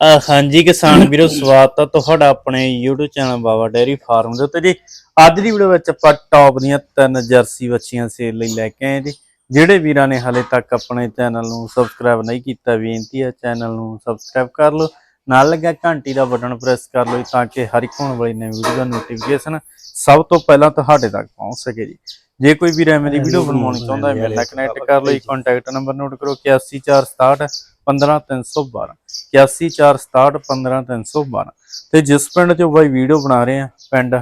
ਅਹ ਹਾਂਜੀ ਕਿਸਾਨ ਵੀਰੋ, ਸਵਾਗਤ ਹੈ ਤੁਹਾਡਾ ਆਪਣੇ YouTube channel Baba dairy farm ਦੇ ਉੱਤੇ ਜੀ। ਅੱਜ ਦੀ ਵੀਡੀਓ ਵਿੱਚ ਆਪਾਂ ਟੌਪ ਦੀਆਂ ਤਿੰਨ ਜਰਸੀ ਬੱਚੀਆਂ ਸੇਲ ਲਈ ਲੈ ਕੇ ਆਏ ਜੀ। ਜਿਹੜੇ ਵੀਰਾਂ ਨੇ ਹਾਲੇ ਤੱਕ ਆਪਣੇ ਚੈਨਲ ਨੂੰ ਸਬਸਕ੍ਰਾਈਬ ਨਹੀਂ ਕੀਤਾ, ਬੇਨਤੀ ਹੈ ਚੈਨਲ ਨੂੰ ਸਬਸਕ੍ਰਾਈਬ ਕਰ ਲਓ। ਨਾਲ ਲੱਗਿਆ ਘੰਟੀ ਦਾ ਬਟਨ ਪ੍ਰੈਸ ਕਰ ਲਓ ਤਾਂ ਕਿ ਹਰ ਇੱਕ ਹੋਣ ਵਾਲੀ ਨਵੀਂ ਵੀਡੀਓ ਦਾ ਨੋਟੀਫਿਕੇਸ਼ਨ ਸਭ ਤੋਂ ਪਹਿਲਾਂ ਤੁਹਾਡੇ ਤੱਕ ਪਹੁੰਚ ਸਕੇ ਜੀ। ਜੇ ਕੋਈ ਵੀਰ ਐਵੇਂ ਦੀ ਵੀਡੀਓ ਬਣਵਾਉਣੀ ਚਾਹੁੰਦਾ ਹੈ, ਮੇਰੇ ਨਾਲ ਕਨੈਕਟ ਕਰ ਲਓ ਕੰਟੈਕਟ ਨੰਬਰ ਨੋਟ ਕਰੋ 814661 15312 814661 15312 ਤੇ ਜਿਸ ਪਿੰਡ 'ਚੋਂ ਬਾਈ ਵੀਡੀਓ ਬਣਾ ਰਹੇ ਆ ਪਿੰਡ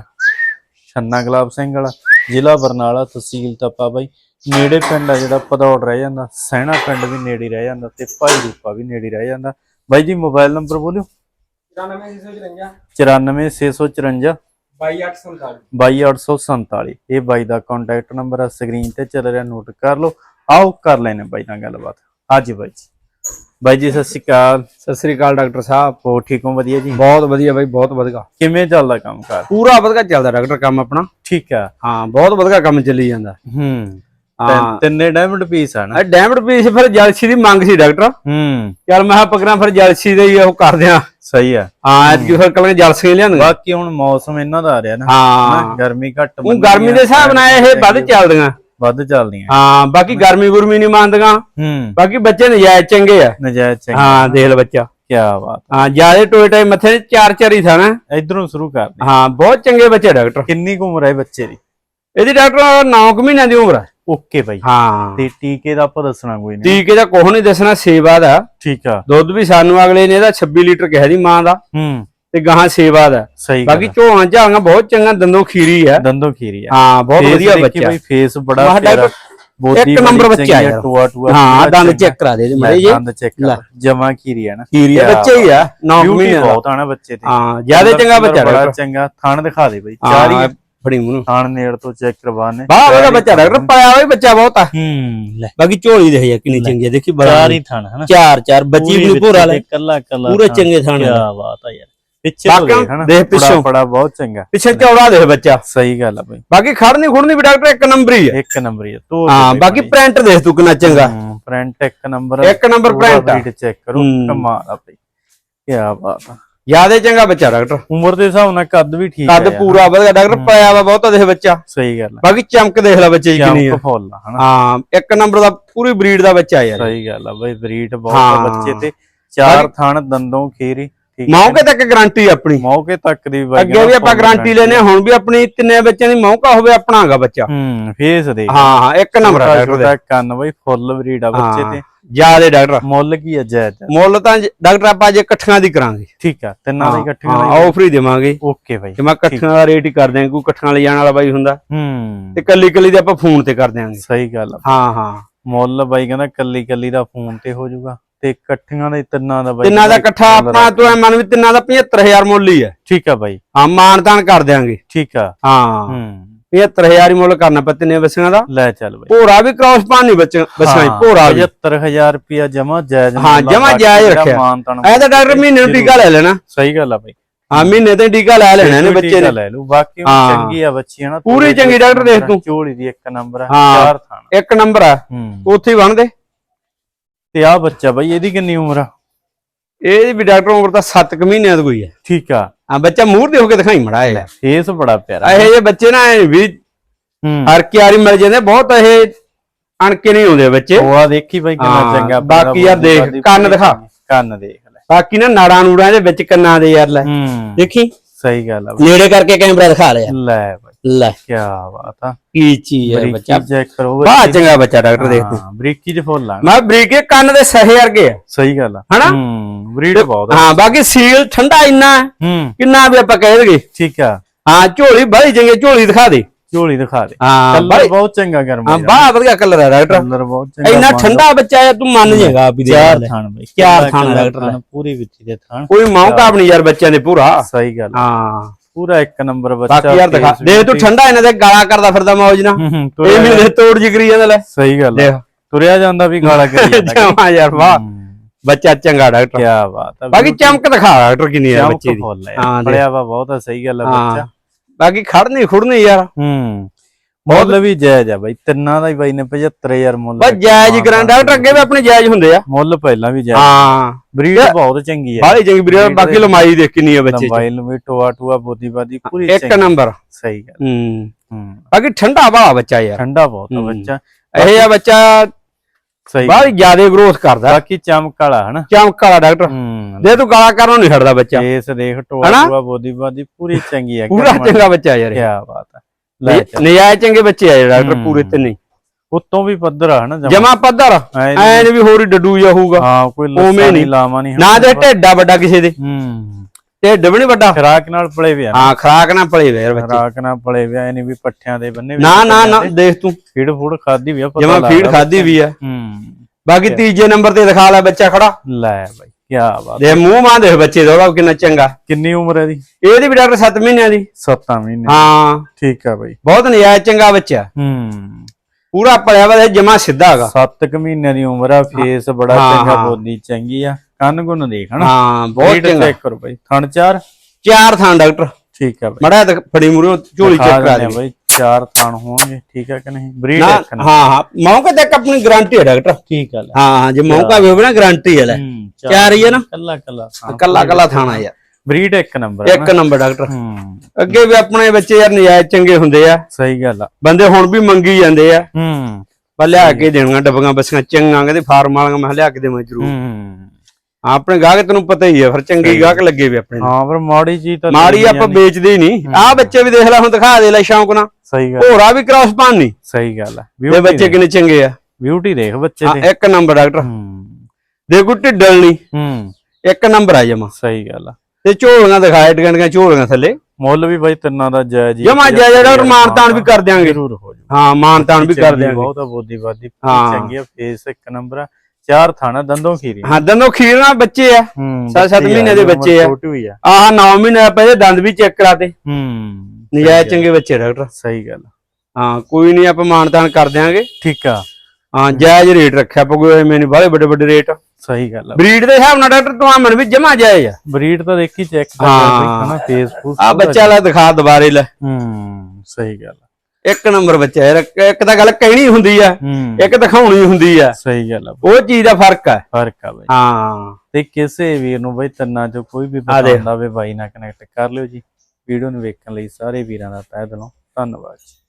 ਛੰਨਾ ਗੁਲਾਬ ਸਿੰਘ ਵਾਲਾ ਜ਼ਿਲ੍ਹਾ ਬਰਨਾਲਾ ਤਹਿਸੀਲ ਤਪਾ ਬਾਈ। ਨੇੜੇ ਪਿੰਡ ਆ ਜਿਹੜਾ ਪਦੌੜ ਰਹਿ ਜਾਂਦਾ ਸਹਿਣਾ ਪਿੰਡ ਵੀ ਨੇੜੇ ਰਹਿ ਜਾਂਦਾ ਤੇ ਭਾਈ ਰੂਪਾ ਵੀ ਨੇੜੇ ਰਹਿ ਜਾਂਦਾ। ਬਾਈ ਜੀ ਮੋਬਾਈਲ ਨੰਬਰ ਬੋਲਿਓ? 94654 94654 22847 22847 ਇਹ ਬਾਈ ਦਾ ਕੰਟੈਕਟ ਨੰਬਰ ਆ ਸਕਰੀਨ ਤੇ ਚੱਲ ਰਿਹਾ ਨੋਟ ਕਰ ਲਓ। ਆਓ ਕਰ ਲੈਨੇ ਬਾਈ ਨਾਲ ਗੱਲਬਾਤ। ਹਾਂਜੀ ਬਾਈ ਬਾਈ ਜੀ ਸਤਿ ਸ਼੍ਰੀ ਅਕਾਲ। ਸਤਿ ਸ੍ਰੀ ਅਕਾਲ ਡਾਕਟਰ ਸਾਹਿਬ। ਹੋ ਠੀਕ ਹੋ? ਵਧੀਆ ਜੀ? ਬਹੁਤ ਵਧੀਆ ਬਾਈ ਬਹੁਤ ਵਧੀਆ। ਕਿਵੇਂ ਚੱਲਦਾ ਕੰਮ ਕਾਰ? ਪੂਰਾ ਵਧੀਆ ਚੱਲਦਾ ਡਾਕਟਰ ਕੰਮ ਆਪਣਾ। ਠੀਕ ਆ। ਹਾਂ ਬਹੁਤ ਵਧੀਆ ਕੰਮ ਚੱਲੀ ਜਾਂਦਾ। ਹੂੰ। ਹਾਂ। ਤਿੰਨ- ਡਾਇਮੰਡ ਪੀਸ ਆ ਨਾ? ਇਹ ਡੈਮਡ ਪੀਸ ਫਿਰ ਜਲਸੀ ਦੀ ਮੰਗ ਸੀ ਡਾਕਟਰ। ਹੂੰ। ਚੱਲ ਮੈਂ ਪਕੜਾਂ ਫਿਰ ਜਲਸੀ ਦੇ ਹੀ ਉਹ ਕਰਦੇ ਆ। ਸਹੀ ਆ। ਹਾਂ ਐਤਕੀ ਫਿਰ ਕਲਾਂ ਜਲਸੀਆਂ ਲਿਆਂਦੀਆਂ ਬਾਕੀ ਹੁਣ ਮੌਸਮ ਇਹਨਾਂ ਦਾ ਆ ਰਿਹਾ ਨਾ। ਹਾਂ। ਗਰਮੀ ਘੱਟ ਉਹ ਗਰਮੀ ਦੇ ਹਿਸਾਬ ਨਾਲ ਇਹ ਵੱਧ ਚੱਲਦੀਆਂ। ਵੱਧ ਚੱਲਦੀਆਂ। ਹਾਂ ਬਾਕੀ ਗਰਮੀ ਗੁਰਮੀ ਨਹੀਂ ਮੰਨਦੀਆਂ। ਹੂੰ। ਬਾਕੀ ਬੱਚੇ ਨਜਾਇਜ਼ ਚੰਗੇ ਆ। ਨਜਾਇਜ਼ ਚੰਗਾ। ਹਾਂ ਦੇਖ ਲੈ ਬੱਚਾ। ਕੀ ਬਾਤ। ਹਾਂ ਜਿਆਦੇ ਟੋਏ ਟਾਏ ਮੱਥੇ ਚਾਰ ਚਾਰ ਹੀ ਥਾਣਾ। ਇਧਰੋਂ ਸ਼ੁਰੂ ਕਰਦੇ ਹਾਂ ਬਹੁਤ ਚੰਗੇ ਬੱਚੇ ਡਾਕਟਰ। ਕਿੰਨੀ ਕੁ ਉਮਰ ਹੈ ਬੱਚੇ ਦੀ? ਇਹਦੀ ਡਾਕਟਰ 9 ਮਹੀਨਿਆਂ ਦੀ ਉਮਰ ਹੈ ਓਕੇ ਬਾਈ। ਹਾਂ। ਤੇ ਟੀਕੇ ਦਾ ਆਪਾਂ ਦੱਸਣਾ ਕੋਈ ਨਹੀਂ। ਟੀਕੇ ਦਾ ਕੋਹ ਨਹੀਂ ਦੱਸਣਾ ਸੇਵਾ ਦਾ। ਠੀਕ ਆ। ਦੁੱਧ ਵੀ ਸਾਨੂੰ ਅਗਲੇ ਨੇ ਇਹਦਾ 26 ਲੀਟਰ ਕਿਹਾ ਦੀ ਮਾਂ ਦਾ। ਹੂੰ। ਤੇ ਗਾਹਾਂ ਸੇਵਾ ਦਾ। ਸਹੀ ਬਾਕੀ ਝੋਲਾਂ ਝਾਂਗਾ ਬਹੁਤ ਚੰਗਾ ਦੰਦੋਂ ਖੀਰੀ ਹੈ ਦੰਦੋ ਖੀਰੀ ਆ। ਹਾਂ ਬਹੁਤ ਵਧੀਆ ਬੱਚਾ। ਬਾਈ ਫੇਸ ਬੜਾ ਵਾਹ ਪਿਆਰਾ। ਇੱਕ ਨੰਬਰ ਬੱਚਾ ਆ, ਯਾਰ। ਟੂਆ ਟੂਆ ਹਾਂ ਦੰਦ। ਚੈੱਕ ਕਰਾ ਦੇ ਮੜੇ ਜੇ ਦੰਦ ਚੈੱਕ ਜਮਾ ਖੀਰੀ ਆ ਨਾ। ਖੀਰੀ ਕਿਆ ਬੱਚੇ ਹੀ ਆ 9 ਬਿਊਟੀ ਮਹੀਨੇ ਬਹੁਤ ਆ ਨਾ ਬੱਚੇ ਤੇ ਹਾਂ ਜ਼ਿਆਦਾ ਚੰਗਾ ਬੱਚਾ ਬੜਾ ਚੰਗਾ। ਥਣ ਦਿਖਾ ਦੇ ਬਾਈ ਚਾਰੀ ਫੜੀ ਮੂੰਹ ਥਣ ਨੇੜ ਤੋਂ ਚੈੱਕ ਕਰਵਾਣੇ ਬਾਹ ਵਧੀਆ ਬੱਚਾ ਡਾਕਟਰ ਪਾਇਆ ਹੋਇਆ ਬੱਚਾ ਬਹੁਤ ਆ। ਹੂੰ ਲੈ। ਬਾਕੀ ਝੋਲੀ ਦੇਖ ਜਾ ਕਿੰਨੀ ਚੰਗੀ ਆ ਦੇਖੀ ਬੜਾ ਚਾਰ ਹੀ ਥਣ ਹਨਾ ਚਾਰ ਚਾਰ ਬੱਚੀ ਨੂੰ ਵਿੱਚ ਭੋਰਾ ਲੈ। ਕੱਲਾ ਕੱਲਾ ਪੂਰੇ। ਚੰਗੇ ਥਣ ਆ। ਬਾਤ ਆ ਯਾਰ। ਪਿੱਛੇ ਤੋਂ ਦੇਖ ਹਨਾ? ਦੇਖ ਪਿੱਛੋਂ। ਬੜਾ ਬਹੁਤ ਚੰਗਾ। ਪਿੱਛੇ ਚੌੜਾ ਦੇਖ ਬੱਚਾ। ਸਹੀ ਗੱਲ ਆ ਬਾਈ। ਬਾਕੀ ਖੜਨੀ ਖੁੜਨੀ ਵੀ ਡਾਕਟਰ ਇੱਕ ਨੰਬਰ ਹੀ ਆ। ਇੱਕ ਨੰਬਰ ਹੀ ਆ ਤੋ ਹਾਂ ਬਾਕੀ ਪ੍ਰਿੰਟ ਦੇਖ ਤੂੰ ਕਿੰਨਾ ਚੰਗਾ। ਪ੍ਰਿੰਟ ਇੱਕ ਨੰਬਰ ਇੱਕ ਨੰਬਰ print ਆ। ਚੈੱਕ ਕਰੋ ਹੂੰ। ਕਮਾਲ ਆ ਬਈ। ਕੀ ਬਾਤ ਆ। ਜ਼ਿਆਦਾ ਚੰਗਾ ਬੱਚਾ ਡਾਕਟਰ। ਉਮਰ ਦੇ ਹਿਸਾਬ ਨਾਲ ਕੱਦ ਵੀ ਠੀਕ ਕੱਦ ਹੈ ਪੂਰਾ ਵਧੀਆ ਡਾਕਟਰ ਪਾਇਆ ਵਾ ਬਹੁਤਾ ਦੇਖ ਬੱਚਾ। ਸਹੀ ਗੱਲ ਆ। ਬਾਕੀ ਚਮਕ ਦੇਖ ਲੈ ਬੱਚੇ ਕਿੰਨੀ ਜੰਪ ਫੁੱਲ ਹਾਂ ਇੱਕ ਨੰਬਰ ਦਾ ਪੂਰੀ ਬਰੀਡ ਦਾ ਬੱਚਾ ਯਾਰ। ਸਹੀ ਗੱਲ ਆ ਬਈ ਬਰੀਡ ਬਹੁਤ ਹਾਂ। ਬੱਚੇ ਤੇ। ਚਾਰ ਥਣ ਦੰਦੋਂ ਖੀਰੀ। ਹੈ। ਮੌਕੇ ਤੱਕ ਗਾਰੰਟੀ ਆਪਣੀ। ਮੌਕੇ ਤੱਕ ਦੀ ਬਾਈ ਅੱਗੇ ਵੀ ਆਪਾਂ ਗਾਰੰਟੀ ਲੈਨੇ ਹੁਣ ਵੀ ਆਪਣੀ ਤਿੰਨੇ ਬੱਚਿਆਂ ਦੀ ਮੌਕਾ ਹੋਵੇ ਆਪਣਾ ਹੈਗਾ ਬੱਚਾ। ਹੂੰ ਫੇਸ ਦੇ। ਹਾਂ ਹਾਂ ਇੱਕ ਨੰਬਰ ਦੇ। ਕੰਨ ਬਈ ਫੁੱਲ ਬਰੀਡ ਆ ਬੱਚੇ ਤੇ। ਜਿਆਦੇ ਡਾਕਟਰ ਮੁੱਲ ਕੀ ਜਾਇਜ਼? ਆ? ਮੁੱਲ ਤਾਂ ਜ- ਡਾਕਟਰ ਆਪਾਂ ਜੇ ਇਕੱਠੀਆਂ ਦੀ ਕਰਾਂਗੇ। ਠੀਕ ਆ ਤਿੰਨਾਂ ਦਾ ਇਕੱਠੀਆਂ ਹਾਂ ਦਾ ਆਫਰ ਹੀ ਦੇਵਾਂਗੇ। ਓਕੇ ਬਾਈ ਜੇ ਮੈਂ ਇਕੱਠੀਆਂ ਦਾ ਰੇਟ ਹੀ ਕਰ ਦਿਆਂਗੇ ਕੋਈ ਇਕੱਠੀਆਂ ਲੈ ਜਾਣ ਵਾਲਾ ਬਾਈ ਹੁੰਦਾ। ਹੂੰ। ਤੇ ਕੱਲੀ ਕੱਲੀ ਦੇ ਆਪਾਂ ਫੋਨ ਤੇ ਕਰ ਦਿਆਂਗੇ। ਸਹੀ ਗੱਲ ਹਾਂ ਹਾਂ। ਮੁੱਲ ਬਾਈ ਕਹਿੰਦਾ ਕੱਲੀ ਕੱਲੀ ਦਾ ਫੋਨ ਤੇ ਹੋ ਜਾਊਗਾ। ਤੇ ਇਕੱਠੀਆਂ ਦਾ ਤਿੰਨਾਂ ਦਾ ਬਾਈ ਤਿੰਨਾਂ ਦਾ ਇਕੱਠਾ ਆਪਣਾ ਤੂੰ ਐ ਮੰਨ ਵੀ ਤਿੰਨਾਂ ਦਾ 75000 ਮੁੱਲ ਹੀ ਹੈ। ਠੀਕ ਆ ਬਾਈ। ਹਾਂ ਮਾਨਤਾਨ ਕਰ ਦਿਆਂਗੇ। ਠੀਕ ਆ। ਹਾਂ। ਹੂੰ। 75000 ਹੀ ਮੁੱਲ ਕਰਨਾ ਪੈ ਤਿੰਨੇ ਬੱਸੀਆਂ ਦਾ। ਲੈ ਚੱਲ ਬਾਈ। ਭੋਰਾ ਵੀ ਕ੍ਰਾਸ ਪਾਣ ਨਹੀਂ ਬੱਚੇ ਬੱਸਾਂ ਭੋਰਾ ਵੀ। 75000 ਰੁਪਿਆ ਜਮਾ ਜਾਇਜ਼ ਹਾਂ, ਜਮਾਂ ਜਾਇਜ਼ ਰੱਖਿਆ। ਐ ਤਾਂ ਡਾਕਟਰ ਮਹੀਨੇ ਨੂੰ ਟੀਕਾ ਲੈ ਲੈਣਾ। ਸਹੀ ਗੱਲ ਆ ਬਾਈ। ਹਾਂ ਮਹੀਨੇ ਤੇ ਟੀਕਾ ਲੈ ਲੈਣਾ ਬੱਚੇ ਨੇ। ਲੈ ਲੂ ਬਾਕੀ। ਚੰਗੀ ਆ ਬੱਚੀ ਹਨਾ ਪੂਰੀ ਚੰਗੀ ਡਾਕਟਰ ਦੇਖ ਤੂੰ। ਝੋਲੀ ਦੀ ਇੱਕ ਨੰਬਰ ਆ। ਚਾਰ ਥਾਣ। ਇੱਕ ਨੰਬਰ ਆ। ਉੱਥੇ ਹੀ ਬਣਦੇ ਤੇ ਆ ਬੱਚਾ ਬਾਈ ਇਹਦੀ ਕਿੰਨੀ ਉਮਰ ਆ? ਇਹਦੀ ਵੀ ਡਾਕਟਰ ਉਮਰ ਤਾਂ 7 ਕੁ ਮਹੀਨਿਆਂ ਦੀ ਕੋਈ ਹੈ। ਠੀਕ ਆ। ਹਾਂ ਬੱਚਾ ਮੂੰਹ ਦੇ ਹੋ ਕੇ ਦਿਖਾਈ ਮੜਾ ਇਹ ਫੇਸ ਬੜਾ ਪਿਆਰਾ। ਇਹੋ ਜਿਹੇ ਬੱਚੇ ਨਾ ਵੀ ਹਰ ਕਿਆਰੀ ਮਿਲ ਜਾਂਦੇ ਬਹੁਤ ਇਹ ਅਣਕੇ ਨਹੀਂ ਹੁੰਦੇ ਬੱਚੇ। ਉਹ ਆ ਦੇਖੀ ਬਾਈ ਕਿੰਨਾ ਚੰਗਾ ਬਾਕੀ ਯਾਰ ਦੇਖ, ਕੰਨ ਦਿਖਾ। ਕੰਨ ਦੇਖ ਲੈ। ਬਾਕੀ ਨਾ ਨਾੜਾਂ ਨੂੜਾਂ ਦੇ ਵਿੱਚ ਕੰਨਾਂ ਦੇ ਯਾਰ ਲੈ। ਦੇਖੀ? ਸਹੀ ਗੱਲ ਆ। ਨੇੜੇ ਕਰਕੇ ਕੈਮਰਾ ਦਿਖਾ ਲਿਆ। ਲੈ ਲੈ। ਕੀ ਬਾਤ ਆ। ਕੀ ਚੀਜ਼ ਹੈ ਬੱਚਾ? ਚੈੱਕ ਕਰੋ ਬਾਹਰ ਚੰਗਾ ਬੱਚਾ ਡਾਕਟਰ ਦੇਖ ਤੂੰ। ਬਰੀਕੀ ਚ ਫੁੱਲ ਆ ਮੈਂ ਬਰੀਕੇ ਕੰਨ ਦੇ ਸਹੇ ਵਰਗੇ ਆ। ਸਹੀ ਗੱਲ ਆ। ਹਨਾ? ਹੂੰ ਬਰੀਡ ਬਹੁਤ ਆ। ਹਾਂ ਬਾਕੀ ਸੀਲ ਠੰਡਾ ਇੰਨਾ ਕਿੰਨਾ ਵੀ ਆਪਾਂ ਕਹਿ ਦਈਏ। ਠੀਕ ਆ। ਹਾਂ ਝੋਲੀ ਬੜੀ ਚੰਗੀ ਝੋਲੀ ਦਿਖਾ ਦੇ। ਝੋਲੀ ਦਿਖਾ ਦੇ। ਹਾਂ ਕਲਰ ਬਹੁਤ ਚੰਗਾ ਗਰਮ ਹਾਂ ਬਾਹਰ ਵਧੀਆ ਕਲਰ ਹੈ ਡਾਕਟਰ ਕਲਰ ਬਹੁਤ ਚੰਗਾ ਇੰਨਾ। ਠੰਡਾ ਬੱਚਾ ਹੈ ਤੂੰ ਮੰਨ ਜਾਏਗਾ ਵੀ ਦੇਖ ਚਾਰ। ਥਾਣ ਬਈ। ਚਾਰ ਥਾਣ ਡਾਕਟਰ ਪੂਰੀ ਵਿੱਚੀ ਦੇ ਥਾਣ। ਕੋਈ ਮੌਕਾ ਆਪਣੀ ਯਾਰ ਬੱਚਿਆਂ ਦੇ ਪੂਰਾ। ਸਹੀ ਗੱਲ। ਹਾਂ। ਪੂਰਾ ਇੱਕ ਨੰਬਰ ਬੱਚਾ ਬਾਕੀ ਯਾਰ ਦਿਖਾ ਦੇਖ ਤੂੰ। ਠੰਡਾ ਇਹਨਾਂ ਦੇ ਗਾਲਾਂ ਕਰਦਾ ਫਿਰਦਾ ਮੌਜ ਨਾ ਹੂੰ, ਹੂੰ, ਇਹ ਦੇ ਤੋੜ ਜਿਗਰੀ ਜਾਂਦਾ ਲੈ। ਸਹੀ ਗੱਲ ਆ। ਦੇਖ। ਤੁਰਿਆ ਜਾਂਦਾ ਵੀ ਗਾਲਾਂ ਕਰੀ ਜਾਂਦਾ। ਜਮਾ ਯਾਰ ਵਾਹ। ਬੱਚਾ ਚੰਗਾ ਡਾਕਟਰ। ਕੀ ਬਾਤ ਆ ਬਾਕੀ ਚਮਕ ਦਿਖਾ ਡਾਕਟਰ ਕਿੰਨੀ ਹੈ ਬੱਚੇ ਦੀ। ਹੈ ਹਾਂ। ਫੜਿਆ ਵਾ ਬਹੁਤ ਆ ਸਹੀ ਗੱਲ ਆ ਬੱਚਾ। ਹਾਂ ਬਾਕੀ ਖੜਨੀ ਖੁੜਨੀ ਯਾਰ। ਹੂੰ। ਮੁੱਲ ਵੀ ਜਾਇਜ਼ ਆ ਬਾਈ ਤਿੰਨਾਂ ਦਾ ਹੀ ਬਾਈ ਨੇ 75000 ਮੁੱਲ ਬਸ ਜਾਇਜ਼ ਗ੍ਰਾਂਡ ਡਾਕਟਰ ਅੱਗੇ ਵੀ ਆਪਣੇ ਜਾਇਜ਼ ਹੁੰਦੇ ਆ। ਮੁੱਲ ਪਹਿਲਾਂ ਵੀ ਜਾਇਜ਼ ਹਾਂ। ਬਰੀਡ ਬਹੁਤ ਚੰਗੀ ਆ। ਬਾਹਲੀ ਚੰਗੀ breed ਬਾਕੀ ਲਮਾਈ ਦੇਖ ਕਿੰਨੀ ਆ ਬੱਚੇ ਚ। ਲੰਬਾਈ ਲੰਬੀ ਟੋਆ ਟੋਆ ਬੋਦੀ ਬਾਦੀ ਪੂਰੀ ਇੱਕ ਨੰਬਰ। ਸਹੀ ਗੱਲ ਹੂੰ। ਹੂੰ। ਬਾਕੀ ਠੰਡਾ ਬੜਾ ਬੱਚਾ ਯਾਰ। ਠੰਡਾ ਬਹੁਤ ਆ। ਬੱਚਾ ਇਹ ਆ ਬੱਚਾ ਸਹੀ ਬਾਹਲੀ ਜ਼ਿਆਦਾ ਗਰੋਥ ਕਰਦਾ। ਬਾਕੀ ਚਮਕ ਵਾਲਾ ਹਨਾ? ਚਮਕ ਵਾਲਾ ਡਾਕਟਰ। ਦੇ ਤੂੰ ਗਾਲਾਂ ਕਰਨੋਂ ਨਹੀਂ ਛੱਡਦਾ ਬੱਚਾ ਫੇਸ ਦੇਖ ਟੋਆ? ਟੋਆ ਬੋਦੀ ਬਾਦੀ ਪੂਰੀ ਚੰਗੀ ਆ। ਪੂਰਾ ਚੰਗਾ ਬੱਚਾ ਯਾਰ ਕੀ। ਬਾਤ ਆ। ਨਜਾਇਜ਼ ਚੰਗੇ ਬੱਚੇ ਆ ਡਾਕਟਰ। ਪੂਰੇ ਤੇ ਨਹੀਂ। ਉੱਤੋਂ ਵੀ ਪੱਧਰ ਆ ਹਨਾ ਜਮਾਂ। ਪੱਧਰ ਐਂ ਐਨ ਵੀ ਹੋਰ ਡੱਡੂ ਜਿਹਾ ਹੋਊਗਾ ਹਾਂ ਕੋਈ ਲੱਸਾ। ਨਹੀਂ ਲਾਵਾ ਨਹੀਂ ਨਾ ਤੇ ਢੇਡਾ ਵੱਡਾ ਕਿਸੇ ਦੇ। ਹੂੰ। ਢਿੱਡ ਵੀ ਨਹੀਂ ਵੱਡਾ। ਖਰਾਕ ਨਾਲ ਪਲੇ ਵਿਆ ਹਾਂ ਖਰਾਕ ਨਾ ਪਲੇ ਵੇ ਯਾਰ ਬੱਚੇ। ਖਰਾਕ ਨਾਲ ਪਲੇ ਵਿਆ ਨਹੀਂ ਵੀ ਪੱਠਿਆਂ ਦੇ ਬੰਨੇ ਵੀ ਨਾ ਨਾ ਨਾ ਦੇਖ ਤੂੰ। ਫੀਡ ਫੂਡ ਖਾਦੀ ਵੀ ਆ ਪਤਾ ਜਮਾ ਫੀਡ ਖਾਦੀ ਵੀ ਆ। ਹੂੰ। ਬਾਕੀ ਤੀਜੇ ਨੰਬਰ ਤੇ ਦਿਖਾ ਲੈ ਬੱਚਾ ਖੜਾ। ਲੈ ਬਾਈ। ਕੀ ਬਾਤ ਦੇ ਮੂੰਹ ਮਾਂ ਦੇਖ ਬੱਚੇ ਦਾ ਉਹਦਾ ਕਿੰਨਾ ਚੰਗਾ। ਕਿੰਨੀ ਉਮਰ ਹੈ ਦੀ ਇਹਦੀ ਵੀ ਡਾਕਟਰ 7 ਮਹੀਨਿਆਂ ਦੀ। 7 ਮਹੀਨੇ ਹਾਂ। ਠੀਕ ਆ ਬਾਈ। ਬਹੁਤ ਨਜਾਇਜ਼ ਚੰਗਾ ਬੱਚਾ। ਹੂੰ। ਪੂਰਾ ਪੜਿਆ ਵਾ ਜਮਾ ਸਿੱਧਾ ਹੈਗਾ। 7 ਕੁ ਮਹੀਨਿਆਂ ਦੀ ਉਮਰ ਆ ਫੇਸ ਬੜਾ ਚੰਗਾ। ਬੋਲੀ ਚੰਗੀ ਆ। ਕੰਨ ਗੁੰਨ ਦੇਖ ਹਨਾ? ਹਾਂ ਬਹੁਤ ਚੰਗਾ। check ਕਰੋ ਬਾਈ। ਥਣ ਚਾਰ? ਚਾਰ ਥਾਂ ਡਾਕਟਰ। ਠੀਕ ਆ ਬਾਈ। ਮੜਾ ਫੜੀ ਮੂਰੇ ਝੋਲੀ ਚੈੱਕ ਕਰਾ ਦੇ। ਬਾਈ ਚਾਰ ਥਣ ਹੋਣਗੇ ਠੀਕ ਆ ਕਿ ਨਹੀਂ? ਬਰੀਡ ਨਾ ਹਾਂ ਹਾਂ। ਮੌਕੇ ਤੱਕ ਆਪਣੀ ਗਾਰੰਟੀ ਹੈ ਡਾਕਟਰ। ਠੀਕ ਆ ਹਾਂ? ਹਾਂ ਜੇ ਮੌਕਾ ਵੀ ਹੋਵੇ ਨਾ ਗਾਰੰਟੀ ਹੈ ਲੈ। ਹੂੰ। ਚਾਰ ਹੀ ਹੈ ਨਾ? ਕੱਲਾ ਕੱਲਾ ਕੱਲਾ ਕੱਲਾ ਥਾਣਾ ਯਾਰ। ਬਰੀਡ ਇੱਕ ਨੰਬਰ ਇੱਕ ਨੰਬਰ ਡਾਕਟਰ। ਹੂੰ। ਅੱਗੇ ਵੀ ਆਪਣੇ ਬੱਚੇ ਯਾਰ ਨਜਾਇਜ਼ ਚੰਗੇ ਹੁੰਦੇ ਆ। ਸਹੀ ਗੱਲ ਆ। ਬੰਦੇ ਹੁਣ ਵੀ ਮੰਗੀ ਜਾਂਦੇ ਆ। ਹੂੰ। ਪਰ ਲਿਆ ਕੇ ਦੇਣੀਆਂ ਡੱਬੀਆਂ ਬੱਸੀਆਂ ਚੰਗਾ ਕਹਿੰਦੇ ਫਾਰਮ ਵਾਲੀਆਂ ਮੈਂ ਲਿਆ ਕੇ ਦੇਵਾਂ ਜ਼ਰੂਰ। ਹੂੰ। ਆਪਣੇ ਗਾਹਕ ਤੈਨੂੰ ਪਤਾ ਹੀ ਆ ਫਿਰ ਚੰਗੀ ਗਾਹਕ ਲੱਗੇ ਵੀ ਆਪਣੇ ਨੂੰ। ਹਾਂ ਪਰ ਮਾੜੀ ਚੀਜ਼ ਤਾਂ ਮਾੜੀ ਆਪਾਂ। ਵੇਚਦੇ ਹੀ ਨਹੀਂ। ਆਹ ਬੱਚੇ ਵੀ ਦੇਖ ਲੈ ਹੁਣ ਦਿਖਾ ਦੇ ਲੈ ਸ਼ੌਂਕ ਨਾਲ। ਸਹੀ ਗੱਲ ਹੋਰਾ ਵੀ ਕ੍ਰਾਸ ਪਾਣ ਨਹੀਂ। ਸਹੀ ਗੱਲ ਆ। ਇਹ ਬੱਚੇ ਕਿੰਨੇ ਚੰਗੇ ਆ। ਬਿਊਟੀ ਦੇਖ ਬੱਚੇ ਦੇ। ਇੱਕ ਨੰਬਰ ਡਾਕਟਰ। ਹੂੰ। ਦੇ ਕੋਈ ਢਿੱਡਲ ਨਹੀਂ। ਹੂੰ। ਇੱਕ ਨੰਬਰ ਆ ਜਮਾ। ਸਹੀ ਗੱਲ ਆ। ਤੇ ਝੋਲੀਆਂ ਦਿਖਾਏ ਟਗਣੀਆਂ ਝੋਲੀਆਂ ਥੱਲੇ। ਮੁੱਲ ਵੀ ਬਾਈ ਤਿੰਨਾਂ ਦਾ ਜਾਇਜ਼ ਹੀ ਜਮਾ ਜਾਇਜ਼ ਡਾਕਟਰ ਮਾਨਤਾਨ ਵੀ ਕਰ ਦਿਆਂਗੇ। ਜ਼ਰੂਰ ਹੋ ਜੂ ਹਾਂ ਮਾਨਤਾਨ ਵੀ ਕਰ ਦਿਆਂਗੇ। ਬਹੁਤ ਆ ਬੋਦੀ ਬਾਦੀ ਹਾਂ। ਚੰਗੀ ਆ ਫੇਸ ਇੱਕ ਨੰਬਰ ਆ। ਚਾਰ ਥਾਣਾ ਦੰਦੋਂ ਖੀਰੀ। ਹਾਂ ਦੰਦੋਂ ਖੀਰਨਾ ਬੱਚੇ ਆ। ਹੂੰ ਸੱਤ- ਸੱਤ ਬੱਚੇ ਮਹੀਨੇ ਦੇ ਬੱਚੇ ਆ। ਛੋਟੀ ਹੋਈ ਆ। ਆਹ 9 ਮਹੀਨੇ ਪਹਿਲੇ ਦੰਦ ਵੀ ਚੈੱਕ ਕਰਾਤੇ ਹੂੰ ਨਜਾਇਜ਼ ਚੰਗੇ ਬੱਚੇ ਡਾਕਟਰ। ਸਹੀ ਗੱਲ। ਹਾਂ ਕੋਈ ਨਹੀਂ ਆਪਾਂ ਮਾਨਤਾਨ ਕਰ ਦਿਆਂਗੇ। ਠੀਕ ਆ। ਹਾਂ ਜਾਇਜ਼ ਰੇਟ ਰੱਖਿਆ ਪਗੋ ਐਵੇਂ ਨਹੀਂ ਬਾਹਲੇ ਵੱਡੇ ਵੱਡੇ ਰੇਟ। ਸਹੀ ਗੱਲ ਆ। ਬਰੀਡ ਦੇ ਹਿਸਾਬ ਨਾਲ ਡਾਕਟਰ ਤੂੰ ਆਮਨ ਵੀ ਜਮਾ ਜਾਇਜ਼ ਆ। ਬਰੀਡ ਤਾਂ ਦੇਖੀ ਚੈੱਕ ਕਰ ਹਾਂ। ਹਨਾ ਆ ਬੱਚਾ ਲੈ ਦਿਖਾ ਦੁਬਾਰੇ ਲੈ। ਹੂੰ ਸਹੀ ਗੱਲ ਆ। ਇੱਕ ਨੰਬਰ ਬੱਚਾ ਯਾਰ ਇੱਕ ਤਾਂ ਗੱਲ ਕਹਿਣੀ ਹੁੰਦੀ ਆ ਇੱਕ ਦਿਖਾਉਣੀ ਹੁੰਦੀ ਆ। ਸਹੀ ਗੱਲ ਆ। ਉਹ ਚੀਜ਼ ਦਾ ਫ਼ਰਕ ਆ। ਫ਼ਰਕ ਆ ਬਾਈ। ਹਾਂ। ਤੇ ਕਿਸੇ ਵੀਰ ਨੂੰ ਬਈ ਤਿੰਨਾਂ ਚੋਂ ਕੋਈ ਵੀ। ਪਸੰਦ ਆਵੇ ਬਾਈ ਨਾਲ ਕਨੈਕਟ ਕਰ ਲਿਓ ਜੀ। ਵੀਡੀਓ ਨੂੰ ਵੇਖਣ ਲਈ ਸਾਰੇ ਵੀਰਾਂ ਦਾ ਤਹਿ ਦਿਲੋਂ। ਧੰਨਵਾਦ ਜੀ।